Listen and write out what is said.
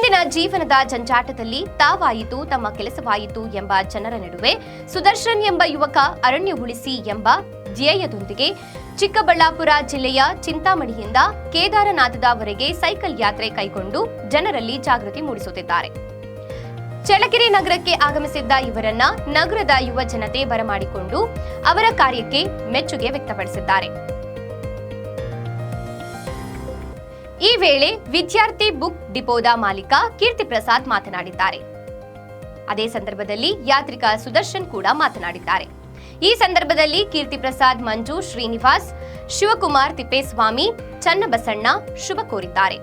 ಕೆಲಸದ ಜಂಜಾಟದಲ್ಲಿ ತಾವಾಯಿತು, ತಮ್ಮ ಕೆಲಸವಾಯಿತು ಎಂಬ ಜನರ ನಡುವೆ ಸುದರ್ಶನ್ ಎಂಬ ಯುವಕ ಅರಣ್ಯ ಉಳಿಸಿ ಎಂಬ ಧ್ಯೇಯದೊಂದಿಗೆ ಚಿಕ್ಕಬಳ್ಳಾಪುರ ಜಿಲ್ಲೆಯ ಚಿಂತಾಮಣಿಯಿಂದ ಕೇದಾರನಾಥದವರೆಗೆ ಸೈಕಲ್ ಯಾತ್ರೆ ಕೈಗೊಂಡು ಜನರಲ್ಲಿ ಜಾಗೃತಿ ಮೂಡಿಸುತ್ತಿದ್ದಾರೆ. ಚಳ್ಳಕೆರೆ ನಗರಕ್ಕೆ ಆಗಮಿಸಿದ್ದ ಇವರನ್ನ ನಗರದ ಯುವ ಜನತೆ ಬರಮಾಡಿಕೊಂಡು ಅವರ ಕಾರ್ಯಕ್ಕೆ ಮೆಚ್ಚುಗೆ ವ್ಯಕ್ತಪಡಿಸಿದ್ದಾರೆ. ಈ ವೇಳೆ ವಿದ್ಯಾರ್ಥಿ ಬುಕ್ ಡಿಪೋದ ಮಾಲೀಕ ಕೀರ್ತಿ ಪ್ರಸಾದ್ ಮಾತನಾಡಿದ್ದಾರೆ. ಅದೇ ಸಂದರ್ಭದಲ್ಲಿ ಯಾತ್ರಿಕ ಸುದರ್ಶನ್ ಕೂಡ ಮಾತನಾಡಿದ್ದಾರೆ. ಈ ಸಂದರ್ಭದಲ್ಲಿ ಕೀರ್ತಿ ಪ್ರಸಾದ್ ಮಂಜು ಶ್ರೀನಿವಾಸ್ ಶಿವಕುಮಾರ್ ತಿಪ್ಪೇಸ್ವಾಮಿ ಚನ್ನಬಸಣ್ಣ ಶುಭ ಕೋರಿದ್ದಾರೆ.